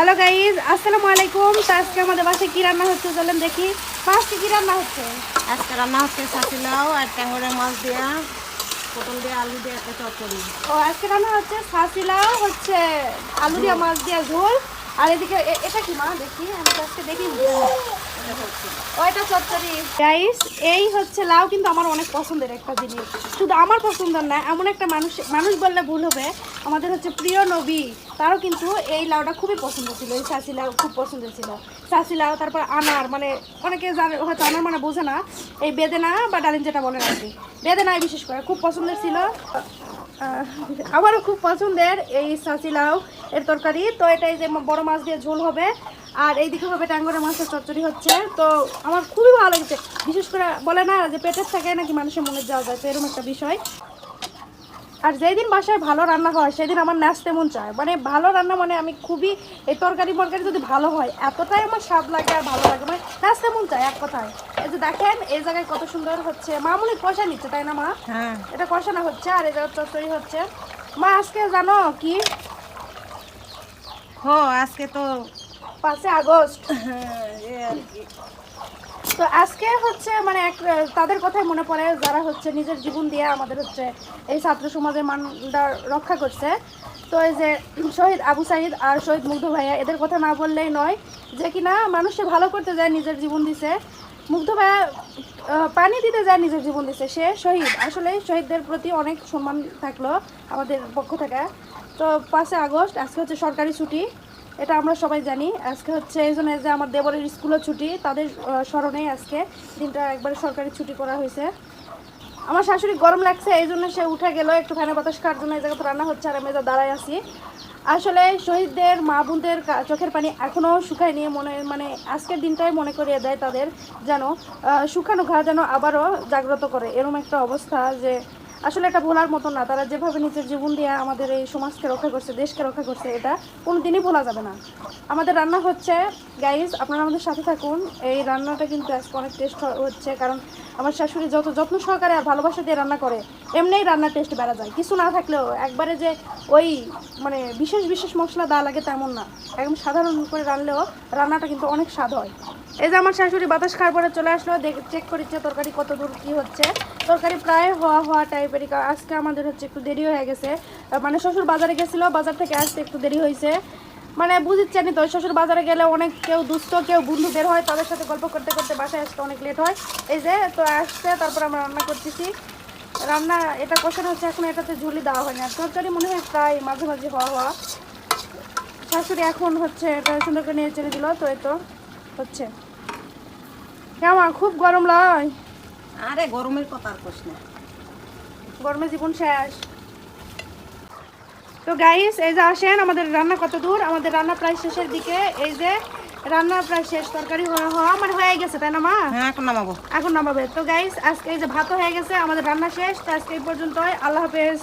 Hello guys আসসালামু আলাইকুম তো আজকে আমাদের বাসায় কি রান্না হচ্ছে চলেন দেখি। ফার্স্টে কি রান্না হচ্ছে? আজকে রান্না হচ্ছে সাথিলাও আর ট্যাঙ্গরের মাছ দেওয়া পটল দিয়ে আলু দিয়ে একটা চচ্চড়ি ও আজকে রান্না হচ্ছে হচ্ছে আলু দিয়া মাছ দিয়া ঝোল। আর এদিকে এটা কি মা? দেখি আমি তো আজকে দেখি ওইটা চচ্চড়ি গাইস এই হচ্ছে লাউ কিন্তু আমার অনেক পছন্দের একটা জিনিস। শুধু আমার পছন্দের না এমন একটা মানুষ মানুষ বললে ভুল হবে। আমাদের হচ্ছে প্রিয় নবী, তারও কিন্তু এই লাউটা খুবই পছন্দ ছিল, এই চাষি লাউ খুব পছন্দ ছিল। চাষি লাউ, তারপর আনার মানে অনেকে জানে, হয়তো আনার মানে বোঝে না, এই বেদেনা বা ডালিম যেটা বলে আর কি। বেদেনাই বিশেষ করে, খুব পছন্দের ছিল। আমারও খুব পছন্দের এই সাসিলাও এর তরকারি। তো এটাই যে বড় মাছ দিয়ে ঝোল হবে, আর এইদিকে হবে ট্যাঙ্গরের মাছের চচ্চড়ি হচ্ছে। তো আমার খুবই ভালো লেগেছে। বিশেষ করে বলে না যে পেটের থেকে নাকি মানুষের মনে যাওয়া যায়, তো এরকম একটা বিষয়। আর যেই দিন বাসায় ভালো রান্না হয় সেদিন আমার নাচতে মন চায়। মানে ভালো রান্না মানে আমি খুবই এই তরকারি মরকারি যদি ভালো হয় এতটাই আমার স্বাদ লাগে আর ভালো লাগে। মানে নাচতে মন চায় এক কথায়। এই যে দেখেন এই জায়গায় কত সুন্দর হচ্ছে। মামুনি কষা নিচ্ছে তাই না মা? হ্যাঁ। এটা কষানো হচ্ছে আর এটা চচ্চড়ি হচ্ছে। মা আজকে জানো কি? হো আজকে তো পাঁচে আগস্ট। হ্যাঁ, এ আর কি। তো আজকে হচ্ছে মানে এক, তাদের কথাই মনে পড়ে যারা হচ্ছে নিজের জীবন দিয়ে আমাদের হচ্ছে এই ছাত্র সমাজের মানটা রক্ষা করছে। তো এই যে শহীদ আবু সাইদ আর শহীদ মুগ্ধ ভাইয়া, এদের কথা না বললেই নয় যে কিনা মানুষকে ভালো করতে যায়, নিজের জীবন দিছে। মুগ্ধ ভাইয়া পানি দিতে যায়, নিজের জীবন দিছে। সে শহীদ। আসলে শহীদদের প্রতি অনেক সম্মান থাকল আমাদের পক্ষ থেকে। তো পাঁচে আগস্ট, আজকে হচ্ছে সরকারি ছুটি। এটা আমরা সবাই জানি। আজকে হচ্ছে এই জন্য যে আমার দেবরের স্কুলও ছুটি তাদের আহ, স্মরণে আজকে দিনটা একবারে সরকারি ছুটি করা হয়েছে। আমার শাশুড়ি গরম লাগছে এই জন্য সে উঠে গেল একটু ফ্যানে বাতাস খাওয়ার জন্য এই জায়গাতে রান্না হচ্ছে আর আমি যা দাঁড়ায় আছি। আসলে শহীদদের মা বোনদের চোখের পানি এখনও শুকায় নিয়ে মনে মানে আজকের দিনটাই মনে করিয়ে দেয় তাদের যেন শুকানো ঘা যেন আবারও জাগ্রত করে। এরকম একটা অবস্থা যে আসলে এটা ভোলার মতো না, তারা যেভাবে নিজের জীবন দিয়ে আমাদের এই সমাজকে রক্ষা করছে, দেশকে রক্ষা করছে, এটা কোনো দিনই ভোলা যাবে না। আমাদের রান্না হচ্ছে গাইজ আপনারা আমাদের সাথে থাকুন, এই রান্নাটা কিন্তু আজকে অনেক টেস্ট হচ্ছে, কারণ আমার শাশুড়ি যত যত্ন সহকারে আর ভালোবাসা দিয়ে রান্না করে, এমনিই রান্নার টেস্ট বেড়া যায়। কিছু না থাকলেও একবারে যে ওই মানে বিশেষ বিশেষ মশলা দেওয়া লাগে তেমন না। একদম সাধারণ করে রান্নলেও রান্নাটা কিন্তু অনেক স্বাদ হয়। এই যে আমার শাশুড়ি বাতাস খাওয়ার পরে চলে আসলো চেক করেছে তরকারি কত দূর কী হচ্ছে। তরকারি প্রায় হওয়া হওয়া টাইপেরই আজকে আমাদের হচ্ছে একটু দেরি হয়ে গেছে। মানে শ্বশুর বাজারে গেছিল, বাজার থেকে আসতে একটু দেরি হয়েছে মানে বুঝিচ্ছেনি তো শ্বশুর বাজারে গেলে অনেক কেউ দুস্থ কেউ বন্ধু বের হয় তাদের সাথে গল্প করতে করতে বাসায় আসতে অনেক লেট হয়। এই যে তো আসছে তারপর আমরা রান্না করতেছি। রান্না এটা কষানো হচ্ছে এখন এটাতে ঝুলি দেওয়া হয়নি। আর তরকারি মনে হয় প্রায় মাঝে মাঝে হওয়া হওয়া। শাশুড়ি এখন হচ্ছে এটা সুন্দর করে নিয়ে চলে দিল তো এই তো হচ্ছে। কেমন? খুব গরম লয়। আরে গরমের কথা আর না। গরমে জীবন শেষ। তো গাইস এই যে আসেন আমাদের রান্না কত দূর? আমাদের রান্না প্রায় শেষের দিকে। এই যে রান্না প্রায় শেষ তরকারি হওয়া হওয়া মানে হয়ে গেছে তাই না মা? হ্যাঁ এখন নামাবো। এখন নামাবে। তো গাইস আজকে এই যে ভাত হয়ে গেছে আমাদের রান্না শেষ। তো আজকে এই পর্যন্তই। আল্লাহ হাফেজ।